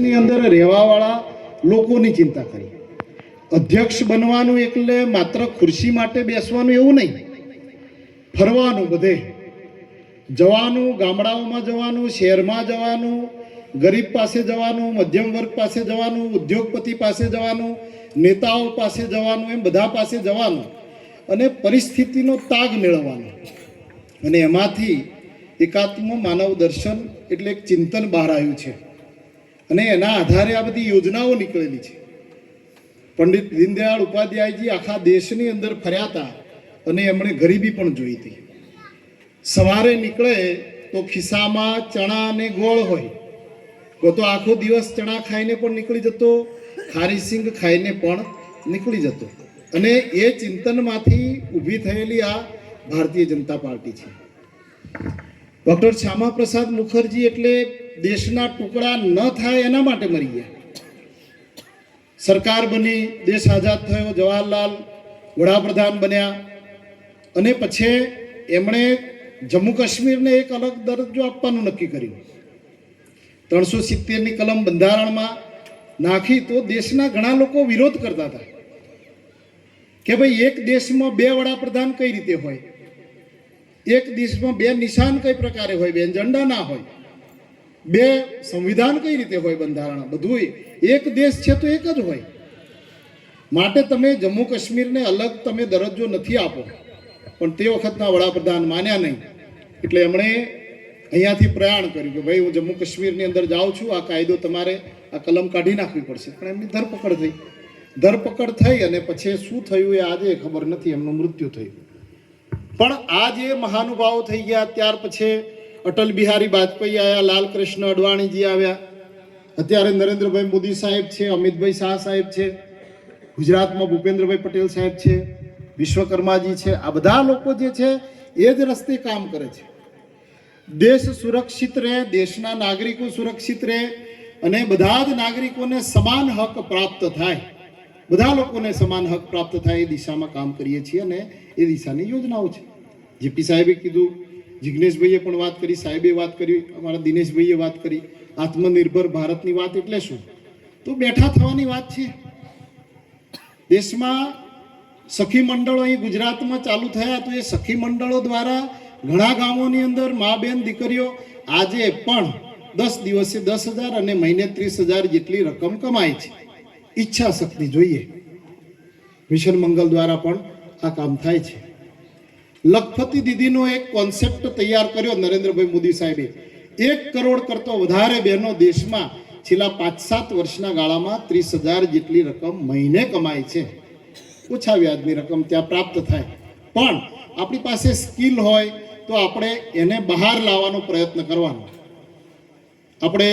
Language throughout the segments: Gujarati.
ની અંદર રહેવાવાળા લોકોની ચિંતા કરી. અધ્યક્ષ બનવાનું એટલે માત્ર ખુરશી માટે બેસવાનું એવું નહીં. ફરવાનું બધે. જવાનું, ગામડાઓમાં જવાનું, શહેરમાં જવાનું, ગરીબ પાસે જવાનું, મધ્યમ વર્ગ પાસે જવાનું, ઉદ્યોગપતિ પાસે જવાનું, નેતાઓ પાસે જવાનું, એમ બધા પાસે જવાનું અને પરિસ્થિતિનો તાગ મેળવવાનો. અને એમાંથી એકાત્મ માનવ દર્શન એટલે એક ચિંતન બહાર આવ્યું છે. અને એના આધારે આ બધી યોજનાઓ નીકળેલી છે. પંડિત દીનદયાળ ઉપાધ્યાયજી આખા દેશની અંદર ફર્યા હતા અને એમણે ગરીબી પણ જોઈ હતી. સવારે નીકળે તો ખિસ્સામાં ચણા અને ગોળ હોય. કો તો આખો દિવસ ચણા ખાઈને પણ નીકળી જતો, ખારી સિંગ ખાઈને પણ નીકળી જતો. અને એ ચિંતનમાંથી ઊભી થયેલી આ ભારતીય જનતા પાર્ટી છે. ડૉક્ટર શ્યામા પ્રસાદ મુખર્જી એટલે દેશના ટુકડા ન થાય એના માટે મરી ગયા. સરકાર બની, દેશ આઝાદ થયો, જવાહરલાલ વડાપ્રધાન બન્યા. અને પછી એમણે જમ્મુ કાશ્મીરને એક અલગ દરજ્જો આપવાનું નક્કી કર્યું. ત્રણસો સિત્તેરની કલમ બંધારણમાં નાખી તો દેશના ઘણા લોકો વિરોધ કરતા હતા કે ભાઈ એક દેશમાં બે વડાપ્રધાન કઈ રીતે હોય? એક દેશમાં બે નિશાન કઈ પ્રકારે હોય, બે ઝંડા ના હોય, બે સંવિધાન કઈ રીતે હોય બંધારણ બધું એક દેશ છે તો એક જ હોય. માટે તમે જમ્મુ કાશ્મીરને અલગ તમે દરજ્જો નથી આપો. પણ તે વખતના વડાપ્રધાન માન્યા નહીં. એટલે એમણે અહીંયાથી પ્રયાણ કર્યું કે ભાઈ, હું જમ્મુ કાશ્મીરની અંદર જાઉં છું, આ કાયદો તમારે આ કલમ કાઢી નાખવી પડશે. પણ એમની ધરપકડ થઈ. ધરપકડ થઈ અને પછી શું થયું એ આજે ખબર નથી, એમનું મૃત્યુ થયું. પણ આ જે મહાનુભાવો થઈ ગયા, ત્યાર પછી અટલ બિહારી વાજપેયી આવ્યા, લાલકૃષ્ણ અડવાણીજી આવ્યા. અત્યારે નરેન્દ્રભાઈ મોદી સાહેબ છે, અમિતભાઈ શાહ સાહેબ છે, ગુજરાતમાં ભૂપેન્દ્રભાઈ પટેલ સાહેબ છે, વિશ્વકર્માજી છે. આ બધા લોકો જે છે, એ જ રસ્તે કામ કરે છે. દેશ સુરક્ષિત રહે, દેશના નાગરિકો સુરક્ષિત રહે અને બધા જ નાગરિકોને સમાન હક પ્રાપ્ત થાય. બધા લોકોને સમાન હક પ્રાપ્ત થાય એ દિશામાં કામ કરીએ છીએ અને એ દિશાની યોજનાઓ છે. જીપી સાહેબે કીધું, જિગ્નેશભાઈએ પણ વાત કરી, સાહેબે વાત કરી, અમારા દિનેશભાઈએ વાત કરી. આત્મનિર્ભર ભારતની વાત એટલે શું? તો બેઠા થવાની વાત છે. દેશમાં સખી મંડળો અહીં ગુજરાતમાં ચાલુ થયા તો એ સખી મંડળો દ્વારા ઘણા ગામોની અંદર મા બેન દીકરીઓ આજે પણ દસ દિવસે દસ હજાર અને મહિને ત્રીસ હજાર જેટલી રકમ કમાય છે. ઈચ્છા શક્તિ જોઈએ. મિશન મંગલ દ્વારા પણ આ કામ થાય છે. લખપતિ દીદીનો એક કોન્સેપ્ટ તૈયાર કર્યો નરેન્દ્રભાઈ મોદી સાહેબે. એક કરોડ કરતો વધારે બહેનો દેશમાં છેલ્લા પાંચ સાત વર્ષના ગાળામાં ત્રીસ હજાર જેટલી રકમ મહિને કમાય છે. ઓછા વ્યાજની રકમ ત્યાં પ્રાપ્ત થાય. પણ આપણી પાસે સ્કિલ હોય તો આપણે એને બહાર લાવવાનો પ્રયત્ન કરવાનો. આપણે,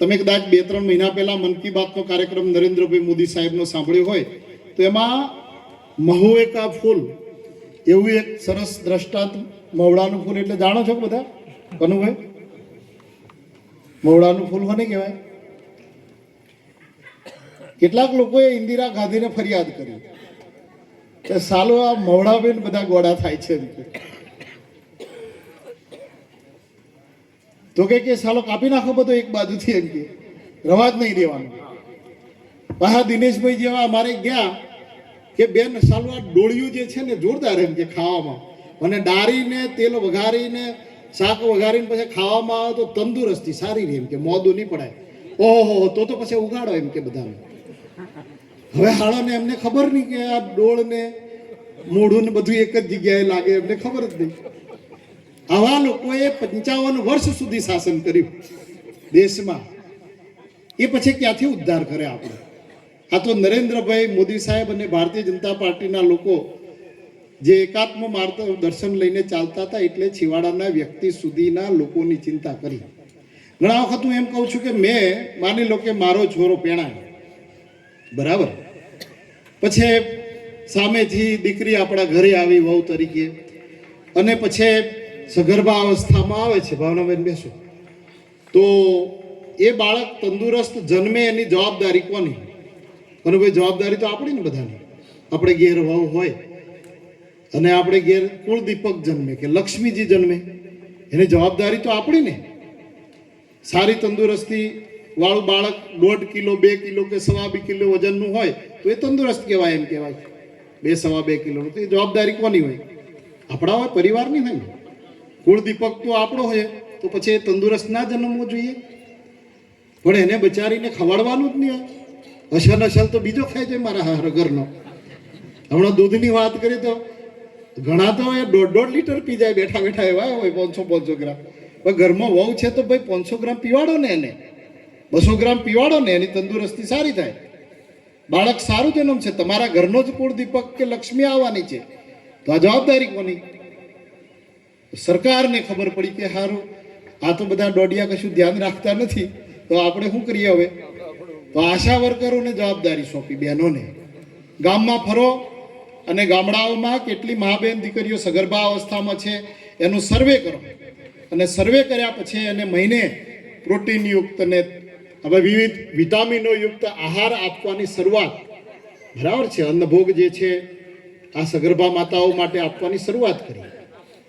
તમે કદાચ બે ત્રણ મહિના પહેલા મન કી બાતનો કાર્યક્રમ નરેન્દ્રભાઈ મોદી સાહેબનો સાંભળ્યો હોય, તો એમાં મહુએકા ફૂલ એવું એક સરસ દ્રષ્ટાંત મવડાનું ફૂલ એટલે જાણો છો બધા? કનુભાઈ? મવડાનું ફૂલ કોને કહેવાય? કેટલાક લોકોએ ઇન્દિરા ગાંધીને ફરિયાદ કરી કે સાલો, આ મવડાબેન બધા ગોળા થાય છે તો કે કે સાલો, કાપી નાખો બધો એક બાજુથી એમ કે. રવા જ નહીં દેવાનું. પાછા દિનેશભાઈ જેવા અમારે ગયા કે બેન, સાલું આ ડોળિયું જે છે ને જોરદાર એમ કે ખાવામાં. અને ડારીને તેલ વઘારીને, શાક વઘારીને પછી ખાવામાં આવે તો તંદુરસ્તી, સારી રહે એમ કે, મોદું નહીં પડાય. ઓહો, તો તો પછી ઉગાડો એમ કે બધાને. હવે હાળાને એમને ખબર નહીં કે આ ડોળને મોઢું ને બધું એક જ જગ્યાએ લાગે, એમને ખબર જ નહીં. આવા લોકોએ પંચાવન વર્ષ સુધી શાસન કર્યું દેશમાં. એ પછી ક્યાંથી ઉદ્ધાર કરે આપણે? આ તો નરેન્દ્રભાઈ મોદી સાહેબ અને ભારતીય જનતા પાર્ટીના લોકો જે એકાત્મ માર્ગ દર્શન લઈને ચાલતા હતા એટલે છેવાડાના વ્યક્તિ સુધીના લોકોની ચિંતા કરી. ઘણા વખત હું એમ કહું છું કે મેં, માની લો કે મારો છોરો પેણા બરાબર? પછી સામેથી દીકરી આપણા ઘરે આવી વહુ તરીકે. અને પછી સગર્ભા અવસ્થામાં આવે છે, ભાવનાબેન બેસો. તો એ બાળક તંદુરસ્ત જન્મે એની જવાબદારી કોની? અને ભાઈ જવાબદારી તો આપણી ને બધાની. આપણે ઘેર વહુ હોય અને આપણે ઘેર કુળદીપક જન્મે કે લક્ષ્મીજી જન્મે, એની જવાબદારી તો આપણી ને. સારી તંદુરસ્તી વાળું બાળક દોઢ કિલો, બે કિલો કે સવા બે કિલો વજનનું હોય તો એ તંદુરસ્ત કહેવાય એમ કહેવાય. બે સવા બે કિલોનું તો એ જવાબદારી કોની હોય? આપણા હોય, પરિવારની હોય ને. કુળ દીપક તો આપણો હોય, તો પછી એ તંદુરસ્ત ના જન્મવો જોઈએ. પણ એને બચારીને ખવાડવાનું જ નહીં હોય. અસલ અસલ તો બીજો ખાય છે મારા ઘરનો. હમણાં દૂધની વાત કરી તો ઘણા તો એ દોઢ દોઢ લીટર પી જાય બેઠા બેઠા એવા હોય પાંચસો પાંચસો ગ્રામ. પણ ઘરમાં વહુ છે તો ભાઈ પાંચસો ગ્રામ પીવાડો ને એને. બસો ગ્રામ પીવાડો ને એની તંદુરસ્તી સારી થાય. બાળક સારું જન્મ છે? તમારા ઘરનો જ કુળ દીપક કે લક્ષ્મી આવવાની છે? તો આ જવાબદારી કોની? સરકારને ખબર પડી કે સારું આ તો બધા દોઢિયા કશું ધ્યાન રાખતા નથી. તો આપણે શું કરીએ હવે? તો આશા વર્કરોને જવાબદારી સોંપી બહેનોને. ગામમાં ફરો અને ગામડાઓમાં કેટલી મા બહેન દીકરીઓ સગર્ભા અવસ્થામાં છે એનું સર્વે કરો. અને સર્વે કર્યા પછી એને મહિને પ્રોટીનયુક્ત અને હવે વિવિધ વિટામિનો યુક્ત આહાર આપવાની શરૂઆત. બરાબર છે? અન્નભોગ જે છે, આ સગર્ભા માતાઓ માટે આપવાની શરૂઆત કરી.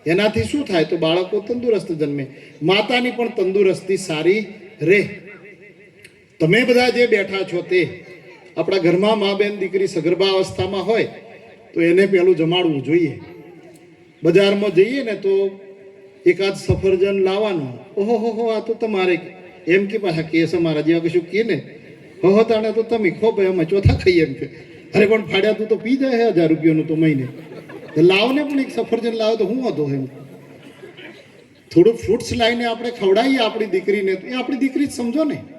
એનાથી શું થાય? તો બાળકો તંદુરસ્ત જન્મે. માતાની પણ તંદુરસ્તી સારી રહે. તમે બધા જે બેઠા છો તે, આપણા ઘરમાં મા બેન દીકરી સગર્ભા અવસ્થામાં હોય, તો એને પહેલું જમાડવું જોઈએ. બજારમાં જઈએ ને તો એકાદ સફરજન લાવવાનું. ઓહો, હો હો, આ તો તમારે એમ કે પાછા કેસ અમારા જેવા કશું કે ને? હો તાણે તો તમે ખો ભાઈ, અમે ચોથા ખાઈએ એમ કે. અરે, પણ ફાડ્યા તું તો પી જાય હજાર રૂપિયાનું તો મહિને. લાવો ને પણ એક સફરજન લાવો તો હું હતો એમ. થોડું ફ્રૂટ્સ લાવીને આપણે ખવડાવીએ આપણી દીકરીને. તો એ આપણી દીકરી જ સમજો ને.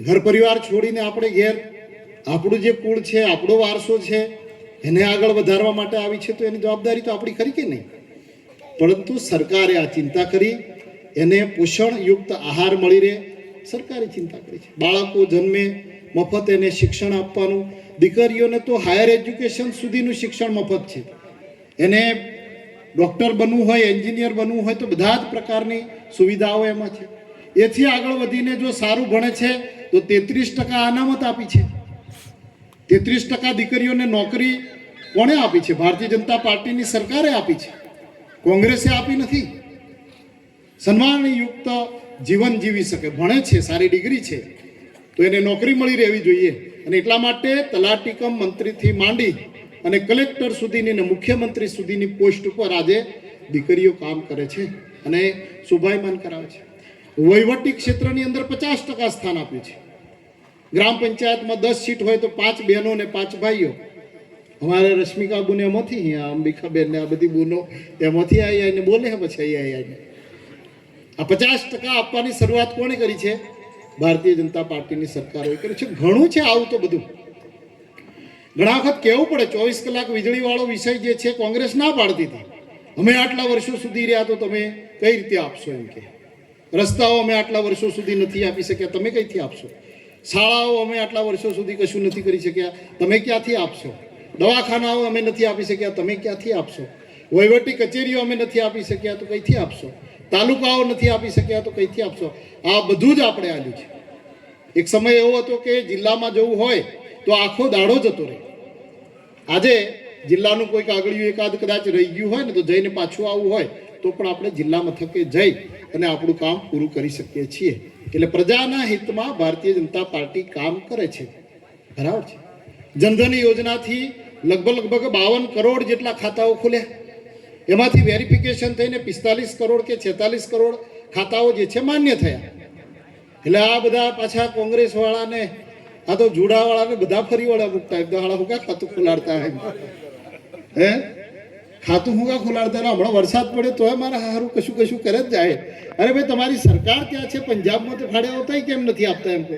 ઘર પરિવાર છોડીને આપણે ઘેર, આપણું જે કુળ છે, આપણો વારસો છે, એને આગળ વધારવા માટે આવી છે, તો એની જવાબદારી તો આપણી ખરી કે નહીં? પરંતુ સરકારે આ ચિંતા કરી, એને પોષણયુક્ત આહાર મળી રહે. સરકારે ચિંતા કરી છે. બાળકો જન્મે, મફત એને શિક્ષણ આપવાનું. દીકરીઓને તો હાયર એજ્યુકેશન સુધીનું શિક્ષણ મફત છે. એને ડૉક્ટર બનવું હોય એન્જિનિયર બનવું હોય, તો બધા જ પ્રકારની સુવિધાઓ એમાં છે. એથી આગળ વધીને જો સારું ભણે છે, તો તેત્રીસ ટકા અનામત આપી છે. તેત્રીસ ટકા દીકરીઓને નોકરી કોણે આપી છે? ભારતીય જનતા પાર્ટીની સરકારે આપી છે. કોંગ્રેસે આપી નથી. સન્માનયુક્ત જીવન જીવી શકે, ભણે છે, સારી ડિગ્રી છે, તો એને નોકરી મળી રહેવી જોઈએ. અને એટલા માટે તલાટીકમ મંત્રીથી માંડી અને કલેક્ટર સુધીની અને મુખ્યમંત્રી સુધીની પોસ્ટ ઉપર આજે દીકરીઓ કામ કરે છે અને શુભાયમાન કરાવે છે. વહીવટી ક્ષેત્રની અંદર પચાસ ટકા સ્થાન આપ્યું છે. ગ્રામ પંચાયતમાં દસ સીટ હોય તો પાંચ બહેનો ને પાંચ ભાઈઓ. અમારે રશ્મિકા બુને એમાંથી અહીંયા અંબિકા બેન ને આ બધી બુનો એમાંથી આવી આવીને બોલે, પછી અહીંયા આવીને આ પચાસ ટકા આપવાની શરૂઆત કોણે કરી છે? ભારતીય જનતા પાર્ટીની સરકારોએ કરી છે. ઘણું છે આવું તો બધું. ઘણા વખત કહેવું પડે, ચોવીસ કલાક વીજળીવાળો વિષય જે છે, કોંગ્રેસ ના પાડતી હતી. અમે આટલા વર્ષો સુધી રહ્યા તો તમે કઈ રીતે આપશો એમ કે? રસ્તાઓ અમે આટલા વર્ષો સુધી નથી આપી શક્યા. તમે કઈથી આપશો? શાળાઓ અમે આટલા વર્ષો સુધી કશું નથી કરી શક્યા. તમે ક્યાંથી આપશો? દવાખાનાઓ અમે નથી આપી શક્યા. તમે ક્યાંથી આપશો? વહીવટી કચેરીઓ અમે નથી આપી શક્યા. તો કઈથી આપશો? તાલુકાઓ નથી આપી શક્યા. તો કઈથી આપશો? આ બધું જ આપણે આવ્યું છે. એક સમય એવો હતો કે જિલ્લામાં જવું હોય તો આખો દાડો જતો રહે. આજે જિલ્લાનું કોઈ કાગળિયું એકાદ કદાચ રહી ગયું હોય ને તો જઈને પાછું આવવું હોય તો પણ આપણે જિલ્લા મથકે જઈ અને આપણું કામ પૂરું કરી શકીએ છીએ. એટલે પ્રજાના હિતમાં ભારતીય જનતા પાર્ટી કામ કરે છે. બરાબર છે? જનધન યોજનાથી લગભગ લગભગ બાવન કરોડ જેટલા ખાતાઓ ખુલ્યા. એમાંથી વેરિફિકેશન થઈને પિસ્તાલીસ કરોડ કે છેતાલીસ કરોડ ખાતાઓ જે છે માન્ય થયા. એટલે આ બધા પાછા કોંગ્રેસવાળાને, આ તો જુડાવાળાને બધા ફરી વળ્યા મૂકતા. એકદમ હાળા હું ક્યાં ખાતું ખોલાડતા હે? ખાતું હું ક્યાં ખોલાડતા હમણાં વરસાદ પડે તોય મારા હારું કશું કશું કરે જ જાય. અરે ભાઈ, તમારી સરકાર ક્યાં છે? પંજાબમાં તો ફાડે આવતા કેમ નથી આપતા એમ કે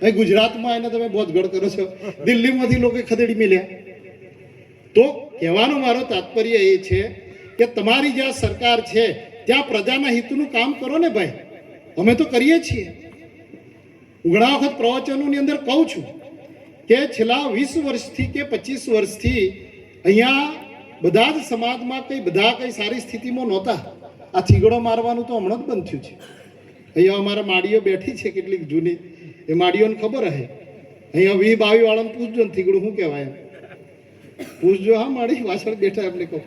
ભાઈ, ગુજરાતમાં એને તમે બહુ ગઢ કરો છો. દિલ્હીમાંથી લોકો ખદેડી મેલ્યા. તો કહેવાનો મારો તાત્પર્ય એ છે કે તમારી જ્યાં સરકાર છે, ત્યાં પ્રજાના હિતનું કામ કરો ને ભાઈ. અમે તો કરીએ છીએ. ઘણા વખત પ્રવચનોની અંદર કહું છું કે છેલ્લા વીસ વર્ષથી કે પચીસ વર્ષથી અહીંયા બધા જ સમાજમાં કંઈ બધા કંઈ સારી સ્થિતિમાં નહોતા. આ થીગડો મારવાનું તો હમણાં જ બંધ થયું છે. અહીંયા અમારા માડીઓ બેઠી છે કેટલીક જૂની. એ માડીઓને ખબર હે. અહીંયા વી બાવી વાળાને પૂછજો ને થીગડું શું કહેવાય પૂછજો હા, માડી, પાછળ બેઠા એમને કહું.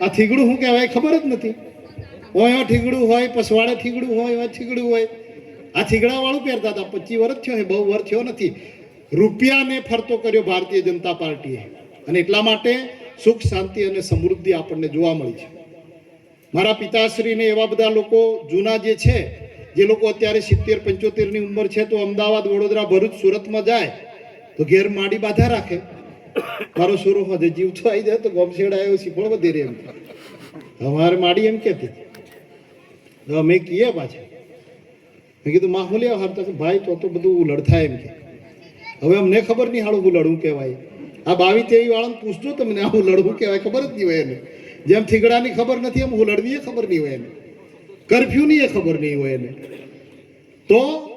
આ થીગડું શું કહેવાય ખબર જ નથી. હોય ઠીગડું હોય પસવાડે ઠીગડું હોય થીગડું હોય. આ થીગડાવાળું પહેરતા હતા. પચીસ વર્ષ થયો બહુ વર્ષ થયો નથી. રૂપિયાને ફરતો કર્યો ભારતીય જનતા પાર્ટીએ. અને એટલા માટે સુખ, શાંતિ અને સમૃદ્ધિ આપણને જોવા મળી છે. મારા પિતાશ્રીને એવા બધા લોકો જૂના જે છે, જે લોકો અત્યારે સિત્તેર પંચોતેરની ઉંમર છે, તો અમદાવાદ, વડોદરા, ભરૂચ, સુરતમાં જાય, તો ઘેર માડી બાધા રાખે. મારો સુરો હજે જીવ તો આવી જાય, તો ગોમશેડ આવ્યો છે વધી રહે એમ અમારે માડી એમ કહેતી. અમે કીએ પાછા. મેં કીધું માહોલ હારતા ભાઈ, તો તો બધું લડતા એમ કે. હવે અમને ખબર નહીં હાડું હું લડવું કહેવાય. આ બાવી તેવી વાળાને પૂછજો તમને, આ હું લડવું કહેવાય, ખબર જ નહીં હોય એને. જેમ થીગડાની ખબર નથી, એમ હું લડવી એ ખબર નહીં હોય એને. કરફ્યુની એ ખબર નહીં હોય એને. તો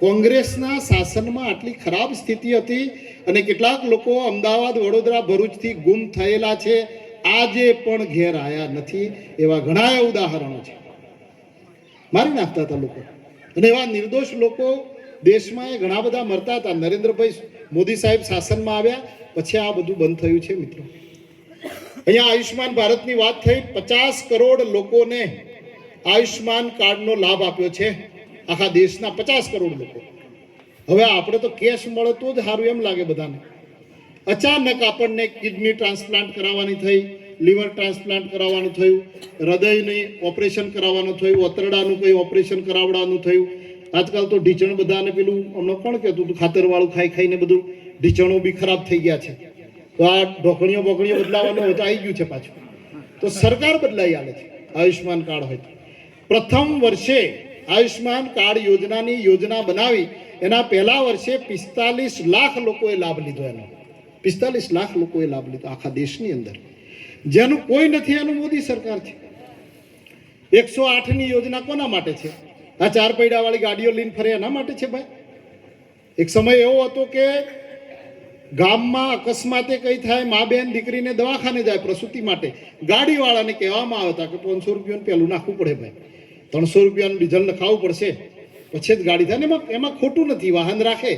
કોંગ્રેસના શાસનમાં આટલી ખરાબ સ્થિતિ હતી અને કેટલાક લોકો અમદાવાદ, વડોદરા, ભરૂચથી ગુમ થયેલા છે, આજે પણ ઘેર આયા નથી, એવા ઘણા ઉદાહરણો છે. મારી નાખતા હતા લોકો. અને એવા નિર્દોષ લોકો દેશમાં એ ઘણા બધા મરતા હતા. નરેન્દ્રભાઈ મોદી સાહેબ શાસનમાં આવ્યા, પછી આ બધું બંધ થયું છે મિત્રો. અહીંયા આયુષ્માન ભારતની વાત થઈ, પચાસ કરોડ લોકોને આયુષ્માન કાર્ડનો લાભ આપ્યો છે આખા દેશના પચાસ કરોડ લોકો. હવે આપણે તો કેશ મળે તો જ સારું એમ લાગે બધાને. અચાનક આપણને કિડની ટ્રાન્સપ્લાન્ટ કરાવવાની થઈ, લીવર ટ્રાન્સપ્લાન્ટ કરાવવાનું થયું, હૃદયની ઓપરેશન કરાવવાનું થયું અતરડાનું કંઈ ઓપરેશન કરાવવાનું થયું આજકાલ તો ઢીચણ બધાને પેલું હમણાં કોણ કહેતું હતું, ખાતરવાળું ખાઈ ખાઈને બધું ઢીચણો બી ખરાબ થઈ ગયા છે. તો આ ઢોકણીઓ બોકણીઓ બદલાવાનું હોય તો આવી ગયું છે પાછું. તો સરકાર બદલાઈ આવે છે, આયુષ્યમાન કાર્ડ હોય તો. પ્રથમ વર્ષે આયુષ્યમાન કાર્ડ યોજનાની યોજના બનાવી, એના પહેલા વર્ષે પિસ્તાલીસ લાખ લોકોએ લાભ લીધો એનો. પિસ્તાલીસ લાખ લોકોએ લાભ લીધો આખા દેશની અંદર. જેનું કોઈ નથી, એનું મોદી સરકાર છે. એકસો આઠની યોજના કોના માટે છે? આ ચાર પૈડાવાળી ગાડીઓ લઈને ફરે એના માટે છે ભાઈ? એક સમય એવો હતો કે ગામમાં અકસ્માતે કઈ થાય, મા બેન દીકરીને દવાખાને જાય પ્રસૂતિ માટે. ગાડીવાળાને કહેવામાં આવતા કે પાંચસો રૂપિયાનું પહેલું નાખવું પડે ભાઈ. ત્રણસો રૂપિયાનું ડીઝલ નખાવવું પડશે. પછી જ ગાડી થાય ને એમાં એમાં ખોટું નથી, વાહન રાખે.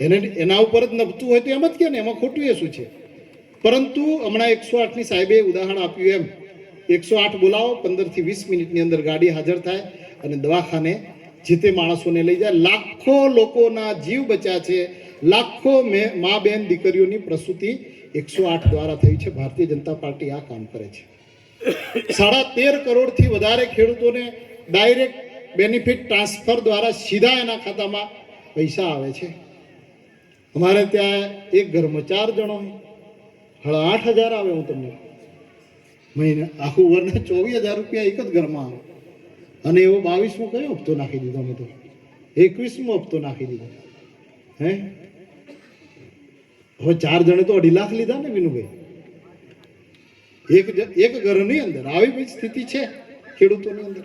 એને એના ઉપર જ નભતું હોય તો એમ જ કે ને, એમાં ખોટું એ શું છે? પરંતુ હમણાં એકસો આઠની સાહેબે ઉદાહરણ આપ્યું એમ. એકસો આઠ બોલાવો, પંદરથી વીસ મિનિટની અંદર ગાડી હાજર થાય. અને દવાખાને જે તે માણસોને લઈ જાય. લાખો લોકોના જીવ બચ્યા છે. લાખો મે- બેન દીકરીઓની પ્રસૂતિ એકસો આઠ દ્વારા થઈ છે. ભારતીય જનતા પાર્ટી આ કામ કરે છે. સાડા તેર કરોડથી વધારે ખેડૂતોને ડાયરેક્ટ બેનિફિટ ટ્રાન્સફર દ્વારા સીધા એના ખાતામાં પૈસા આવે છે. અમારે ત્યાં એક ઘરમાં ચાર જણો હોય આઠ હજાર આવે હું તમને. મહિને, આખું વર્ષ ચોવીસ હજાર રૂપિયા એક જ ઘરમાં આવે. અને એવો બાવીસમો કયો હપ્તો નાખી દીધો મેં તો? એકવીસમો હપ્તો નાખી દીધો. હે? હવે ચાર જણે તો અઢી લાખ લીધા ને વિનુભાઈ. એક એક ઘરની અંદર. આવી બધી સ્થિતિ છે ખેડૂતોની અંદર.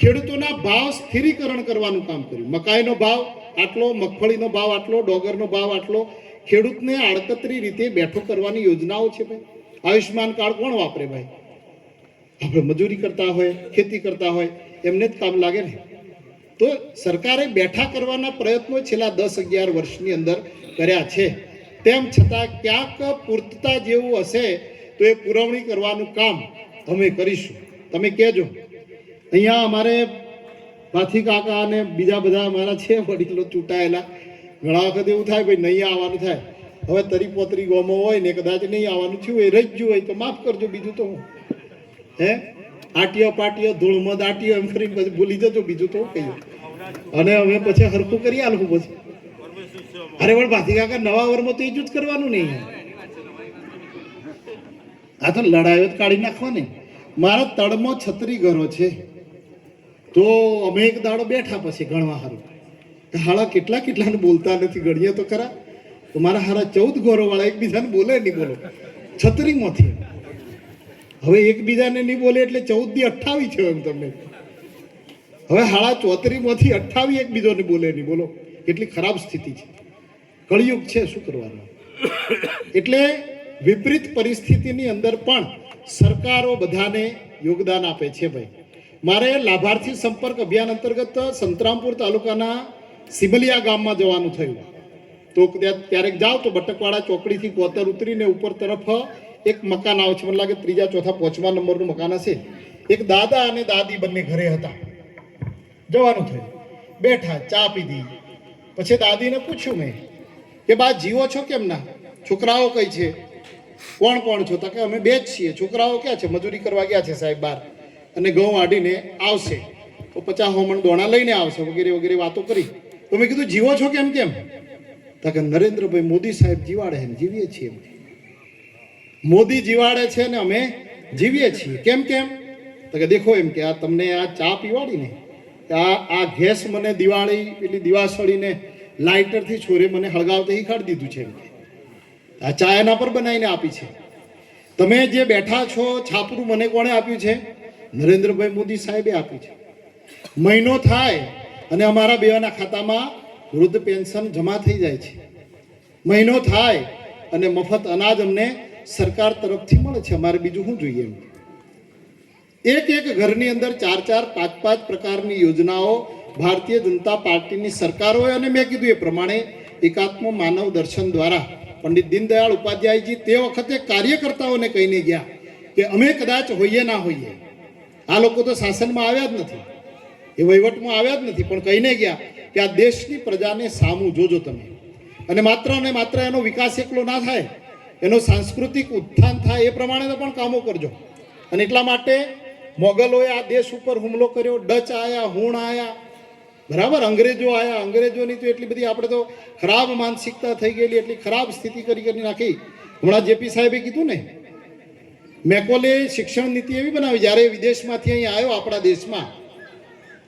ખેડૂતોના ભાવ સ્થિરીકરણ કરવાનું કામ કર્યું. મકાઈનો ભાવ આટલો, મગફળીનો ભાવ આટલો, ડોગરનો ભાવ આટલો. ખેડૂતને આડકતરી રીતે બેઠો કરવાની યોજનાઓ છે ભાઈ. આયુષ્યમાન કાર્ડ કોણ વાપરે ભાઈ? આપણે મજૂરી કરતા હોય, ખેતી કરતા હોય. એમને જ કામ લાગે ને. તો સરકારે બેઠા કરવાના પ્રયત્નો છેલ્લા દસ અગિયાર વર્ષની અંદર કર્યા છે. તેમ છતાં ક્યાંક પૂર્તતા જેવું હશે તો એ પુરવણી કરવાનું કામ અમે કરીશું. તમે કહેજો. અહીંયા અમારે પાથી કાકા અને બીજા બધા અમારા છે, વડીલો ચૂંટાયેલા. ઘણા વખત એવું થાય ભાઈ નહીં આવવાનું થાય. હવે તરી પોતરી ગોમો હોય ને કદાચ નહીં આવવાનું થયું હોય, રહી હોય તો માફ કરજો બીજું તો હું. હે? આટીઓ પાટીઓ ધૂળમાં દાટીઓ એમ કરી પછી ભૂલી જજો, બીજું તો કહ્યું અને અમે પછી હરખું કરી આલું પછી. અરે પણ ભાતી કાકા, નવા વરમાં તો એ જ કરવાનું નહીં. આ તો લડાઈઓ કાઢી નાખવાની. મારા તળમાં છત્રી ઘરો છે. તો અમે એક દાડો બેઠા પછી ગણવા હારું. હાળા કેટલા કેટલાને બોલતા નથી, ગણીએ તો ખરા. તો મારા હારા ચૌદ ઘરોવાળા એકબીજાને બોલે નહીં બોલો. છત્રીમાંથી. હવે એકબીજાને નહીં બોલે એટલે ચૌદથી અઠાવી છે એમ તમને. હવે હાળા ચોતરીમાંથી અઠાવી એકબીજાને બોલે નહીં. બોલો, કેટલી ખરાબ સ્થિતિ છે. કળિયુગ છે, શું કરવાનું? એટલે વિપરીત પરિસ્થિતિની અંદર પણ સરકારો બધાને યોગદાન આપે છે ભાઈ. મારે લાભાર્થી સંપર્ક અભિયાન અંતર્ગત સંતરામપુર તાલુકાના સિબલિયા ગામમાં જવાનું થયું. તો ત્યારે જાઓ તો બટકવાડા ચોકડીથી કોતર ઉતરીને ઉપર તરફ એક મકાન આવે છે, મને લાગે ત્રીજા, ચોથા, પાંચમા નંબરનું મકાન હશે. એક દાદા અને દાદી બંને ઘરે હતા. જવાનું થયું. બેઠા, ચા પીધી. પછી દાદીને પૂછ્યું મેં કે, બા, જીવો છો કેમ ના? છોકરાઓ કઈ છે? કોણ કોણ છો? તો કે, અમે બે જ છીએ. છોકરાઓ ક્યાં છે? મજૂરી કરવા ગયા છે સાહેબ બહાર. અને ઘઉં વાઢીને આવશે. તો પચાસ હોમણ દોણા લઈને આવશે, વગેરે વગેરે વાતો કરી. તો મેં કીધું, જીવો છો કેમ કેમ? તો કે, નરેન્દ્રભાઈ મોદી સાહેબ જીવાડે જીવીએ છીએ. એમ. મોદી જીવાડે છે ને અમે જીવીએ છીએ. કેમ કેમ? તો કે દેખો એમ કે આ તમને આ ચા પીવાડીને આ આ ગેસ મને દિવાળી પેલી દિવાસળીને લાઇટરથી છોરે મને હળગાવતા કાઢી દીધું છે એમ કે. આ ચા એના પર બનાવીને આપી છે. તમે જે બેઠા છો, છાપરું મને કોણે આપ્યું છે? નરેન્દ્રભાઈ મોદી સાહેબે આપ્યું છે. મહિનો થાય અને અમારા બેવાના ખાતામાં વૃદ્ધ પેન્શન જમા થઈ જાય છે. મહિનો થાય અને મફત અનાજ અમને સરકાર તરફથી મળે છે. અમારે બીજું શું જોઈએ એક એક ઘરની અંદર ચાર ચાર પાંચ પાંચ પ્રકારની યોજનાઓ ભારતીય જનતા પાર્ટીની સરકારોએ અને મેં કીધું એ પ્રમાણે એકાત્મ માનવ દર્શન દ્વારા પંડિત દીનદયાળ ઉપાધ્યાયજી તે વખતે કાર્યકર્તાઓને કહીને ગયા કે અમે કદાચ હોઈએ ના હોઈએ. આ લોકો તો શાસનમાં આવ્યા જ નથી. એ વહીવટમાં આવ્યા જ નથી. પણ કહીને ગયા કે આ દેશની પ્રજાને સામું જોજો તમે. અને માત્ર અને માત્ર એનો વિકાસ એકલો ના થાય. એનો સાંસ્કૃતિક ઉત્થાન થાય એ પ્રમાણે પણ કામો કરજો. અને એટલા માટે મોગલોએ આ દેશ ઉપર હુમલો કર્યો, ડચ આયા, હુણ આયા. બરાબર? અંગ્રેજો આયા. અંગ્રેજોની તો એટલી બધી આપણે તો ખરાબ માનસિકતા થઈ ગયેલી, એટલી ખરાબ સ્થિતિ કરી કરી નાખી. હમણાં જેપી સાહેબે કીધું ને, મેકોલે શિક્ષણ નીતિ એવી બનાવી, જ્યારે વિદેશમાંથી અહીં આવ્યો આપણા દેશમાં,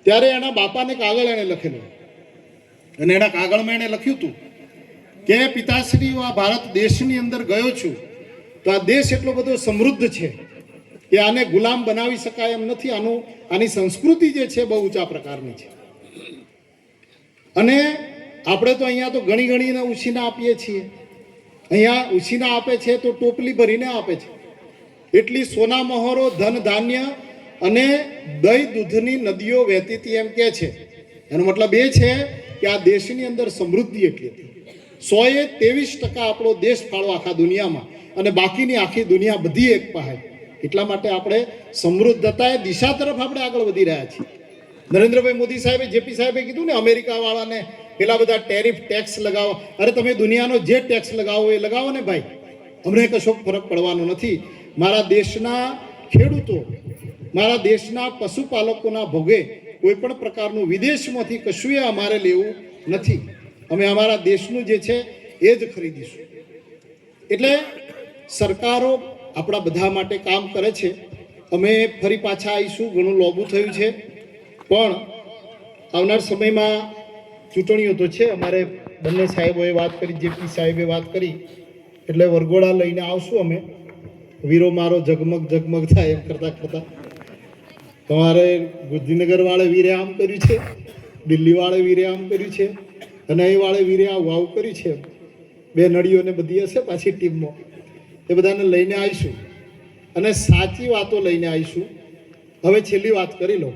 ત્યારે એના બાપાને કાગળ એણે લખેલું. અને એના કાગળમાં એણે લખ્યું હતું કે પિતાશ્રી હું આ ભારત દેશની અંદર ગયો છું, તો આ દેશ એટલો બધો સમૃદ્ધ છે કે આને ગુલામ બનાવી શકાય એમ નથી. આનું, આની સંસ્કૃતિ જે છે બહુ ઊંચા પ્રકારની છે. અને આપણે તો અહીંયા તો ઘણી ઘણીને ઉછીના આપીએ છીએ. અહીંયા ઉછીના આપે છે તો ટોપલી ભરીને આપે છે. એટલી સોના મહોરો, ધન ધાન્ય અને દહીં દૂધની નદીઓ વહેતી હતી એમ કે છે. એનો મતલબ એ છે કે આ દેશની અંદર સમૃદ્ધિ એટલી હતી. સોએ ત્રેવીસ ટકા આપણો દેશ ફાળો આખા દુનિયામાં અને બાકીની આખી દુનિયા બધી એક પહાય એટલા માટે આપણે સમૃદ્ધતાએ એ દિશા તરફ આપણે આગળ વધી રહ્યા છીએ. નરેન્દ્રભાઈ મોદી સાહેબે, જેપી સાહેબે કીધું ને અમેરિકા વાળાને પેલા બધા ટેરિફ ટેક્સ લગાવો. અરે તમે દુનિયાનો જે ટેક્સ લગાવો એ લગાવો ને ભાઈ. અમને કશો ફરક પડવાનો નથી. મારા દેશના ખેડૂતો, મારા દેશના પશુપાલકોના ભોગે કોઈ પણ પ્રકારનું વિદેશમાંથી કશું એ અમારે લેવું નથી. અમે અમારા દેશનું જે છે, એ જ ખરીદીશું. એટલે સરકારો આપણા બધા માટે કામ કરે છે. અમે ફરી પાછા આવીશું, ઘણું લોબું થયું છે. પણ આવનાર સમયમાં ચૂંટણીઓ તો છે, અમારે બંને સાહેબોએ વાત કરી જેપી સાહેબે વાત કરી, એટલે વરઘોડા લઈને આવશું અમે. વીરો મારો ઝગમગ ઝગમગ થાય એમ કરતાં કરતાં. તમારે ગુજનગર વાળે વીરે આમ કર્યું છે, દિલ્હીવાળે વીરે આમ કર્યું છે. અને અહીં વાળે વીરે આ વાવ કરી છે. બે નળીઓને બધી હશે પાછી ટીમમાં. એ બધાને લઈને આવીશું. અને સાચી વાતો લઈને આવીશું. હવે છેલ્લી વાત કરી લો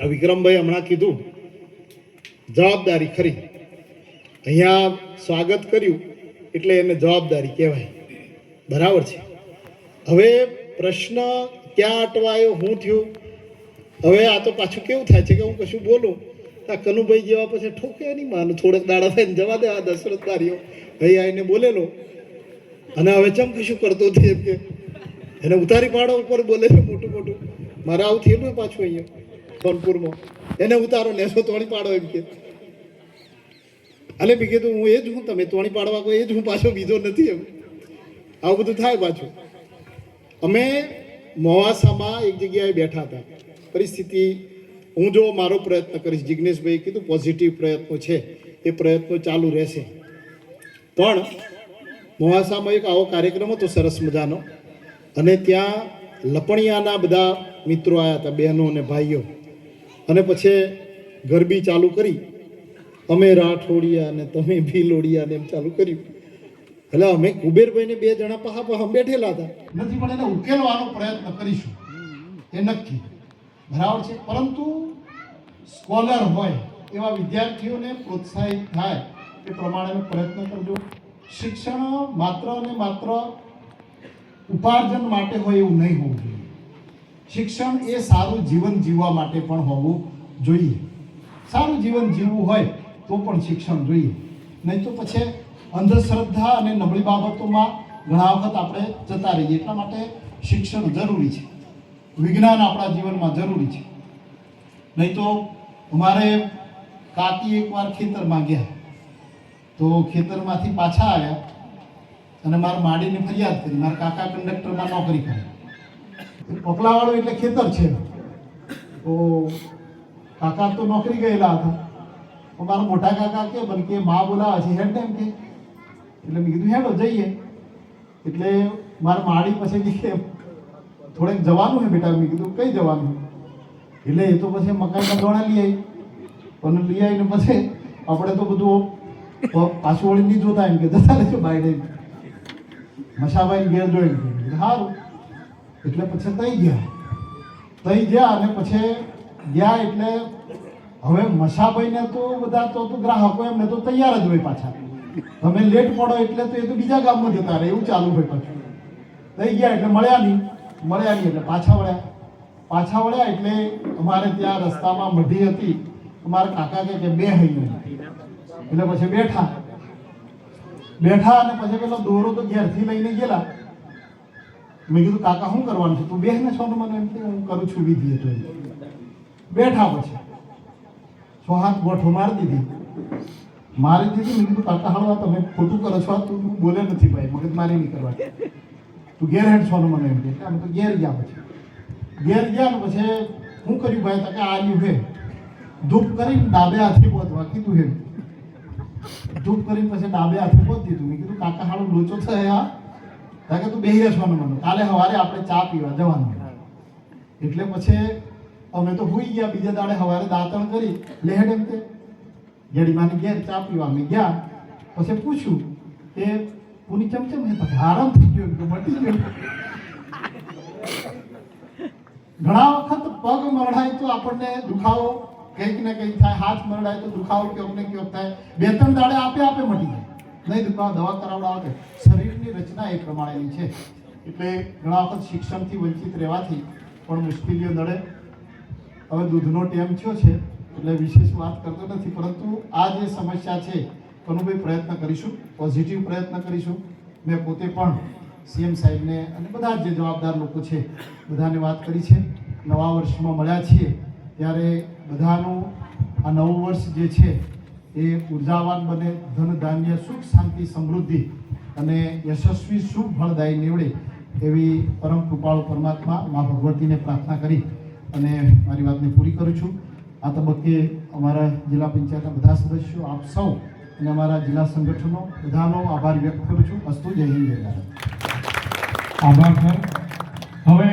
આ વિક્રમભાઈ હમણાં કીધું, જવાબદારી ખરી. અહીંયા સ્વાગત કર્યું એટલે એને જવાબદારી કહેવાય. બરાબર છે. હવે પ્રશ્ન ક્યાં અટવાયો, હું થયું? હવે આ તો પાછું કેવું થાય છે કે હું કશું બોલું? આ કનુભાઈ જેવા પછી ઠોકે નહીં માનું થોડેક દાડા થઈને જવા દે આ દશરથ કાર્યો ભાઈ આવીને બોલેલો અને હવે ચમ કશું કરતો હતો એમ કે. એને ઉતારી પાડો ઉપર બોલે છે મોટું મોટું. મારે આવું થયેલું ને પાછું અહીંયા સોનપુરમાં એને ઉતારો લેશો તોડી પાડો એમ કે. અલે મેં કીધું, હું એ જ હું, તમે તોણી પાડવા કોઈ એ જ હું પાછો બીજો નથી એમ. આવું બધું થાય પાછું. અમે મોવાસામાં એક જગ્યાએ બેઠા હતા. પરિસ્થિતિ હું જો મારો પ્રયત્ન કરીશ જિજ્ઞેશભાઈ કીધું પોઝિટિવ પ્રયત્નો છે, એ પ્રયત્નો ચાલુ રહેશે. પણ મોવાસામાં એક આવો કાર્યક્રમ હતો, સરસ મજાનો, અને ત્યાં લપણિયાના બધા મિત્રો આવ્યા હતા, બહેનો અને ભાઈઓ. અને પછી ગરબી ચાલુ કરી. અમે રાઠોડિયા અને તમે ભીલોડિયા ને એમ ચાલુ કર્યું. એટલે અમે કુબેરભાઈને બે જણા પહા પહા બેઠેલા હતા. નથી, પણ એને ઉકેલવાનો પ્રયત્ન કરીશું. એ નક્કી. બરાબર છે. પરંતુ સ્કોલર હોય એવા વિદ્યાર્થીઓને પ્રોત્સાહિત થાય એ પ્રમાણેનો પ્રયત્ન કરજો. શિક્ષણ માત્ર અને માત્ર ઉપાર્જન માટે હોય એવું નહીં હોવું જોઈએ. શિક્ષણ એ સારું જીવન જીવવા માટે પણ હોવું જોઈએ. સારું જીવન જીવવું હોય તો પણ શિક્ષણ જોઈએ. નહીં તો પછી અંધશ્રદ્ધા અને નબળી બાબતોમાં ઘણા વખત આપણે જતા રહીએ. એટલા માટે શિક્ષણ જરૂરી છે. વિજ્ઞાન આપણા જીવનમાં જરૂરી છે. નહીં તો અમારે કાકી એકવાર ખેતરમાં ગયા. તો ખેતરમાંથી પાછા આવ્યા અને મારા માડીને ફરિયાદ કરી. મારા કાકા કંડક્ટરમાં નોકરી કરી. પકલાવાળું એટલે ખેતર છે. તો કાકા તો નોકરી ગયેલા હતા. તો મારા મોટા કાકા કે, બન કે, મા બોલાવે છે હેડ એમ કે. એટલે મેં કીધું, હેડો, જઈએ. એટલે મારા માડી પછી કે થોડેક જવાનું છે બેટા, મેં કીધું કઈ જવાનું એટલે એ તો પછી મકાઈના દોણા લઈ આવી પણ લઈ આવીને પછી આપણે તો બધું પાછું વળી નહીં જોતા એમ કે જતા રહેજો બાયડે મશાભાઈ ઘેર જોઈને સારું એટલે પછી તઈ ગયા. તઈ ગયા અને પછી ગયા એટલે હવે મસાભાઈને તો બધા તો ગ્રાહકો એમને તો તૈયાર જ હોય પાછા. તમે લેટ પડો એટલે તો એ તો બીજા ગામમાં જતા રહે, એવું ચાલુ હોય પાછું. તઈ ગયા એટલે મળ્યા નહીં. મળ્યા નહીં એટલે પાછા વળ્યા. પાછા વળ્યા એટલે અમારે ત્યાં રસ્તામાં મઢી હતી. અમારા કાકા કે બે હૈયું એટલે પછી બેઠા. બેઠા અને પછી પેલો દોરો તો ઘેરથી લઈને ગયેલા. મેં કીધું, કાકા, શું કરવાનું છે? તું બેહ ને છો મને એમ કે, હું કરું છું વિધિ તો બેઠા પછી છો હાથ ગોઠો મારી દીધી. મારી દીધી, મેં કીધું, કાકા હળવા તમે ખોટું કરો છો તું બોલે નથી ભાઈ મગજ મારી નહીં કરવા તું ઘેર હેડ છો મને એમ કે અમે તો ઘેર ગયા પછી. ઘેર ગયા ને પછી શું કર્યું ભાઈ તકે આલ્યું હે. ધૂપ કરીને ડાબે હાથે પહોંચવા કીધું હે ધૂપ કરીને પછી ડાબે હાથે પહોંચ દીધું. મેં કીધું, કાકા હાડું લોચો થયા કારણ કે, તું બેહી રહેવાનું મને. કાલે સવારે આપણે ચા પીવા જવાનું. એટલે પછી અમે તો હોઈ ગયા, બીજા દાડે સવારે દાંતણ કરી. લેહેડ એમ તે જડીમાની ઘેર ચા પીવા અમે ગયા. પછી પૂછ્યું કે પુની ચમચમ હે તો આરામ થઈ ગયો કે મટી ગયો ઘણા વખત પગ મરડાય તો આપણને દુખાવો, કંઈક ને કંઈક થાય, હાથ મરડાય તો દુખાવો કે ને કેવો થાય. બે ત્રણ દાડે આપે આપે મટી જાય. નહીં દુખાવો દવા કરાવડાવે શરીરની રચના એ પ્રમાણેની છે. એટલે ઘણા વખત શિક્ષણથી વંચિત રહેવાથી પણ મુશ્કેલીઓ નડે. હવે દૂધનો ટેમ થયો છે? એટલે વિશેષ વાત કરતો નથી, પરંતુ આ જે સમસ્યા છે કનુભાઈ પ્રયત્ન કરીશું પોઝિટિવ પ્રયત્ન કરીશું. મેં પોતે પણ સીએમ સાહેબને અને બધા જ જવાબદાર લોકો છે, બધાને વાત કરી છે. નવા વર્ષમાં મળ્યા છીએ ત્યારે બધાનું આ નવું વર્ષ જે છે એ ઉર્જાવાન બને, ધન ધાન્ય, સુખ શાંતિ, સમૃદ્ધિ અને યશસ્વી શુભ ફળદાયી નીવડે એવી પરમ કૃપાળુ પરમાત્મા મા ભગવતીને પ્રાર્થના કરી અને મારી વાતને પૂરી કરું છું. આ તબક્કે અમારા જિલ્લા પંચાયતના બધા સદસ્યો, આપ સૌ અને અમારા જિલ્લા સંગઠનો બધાનો આભાર વ્યક્ત કરું છું. અસ્તુ, જય હિન્દ આભાર સર હવે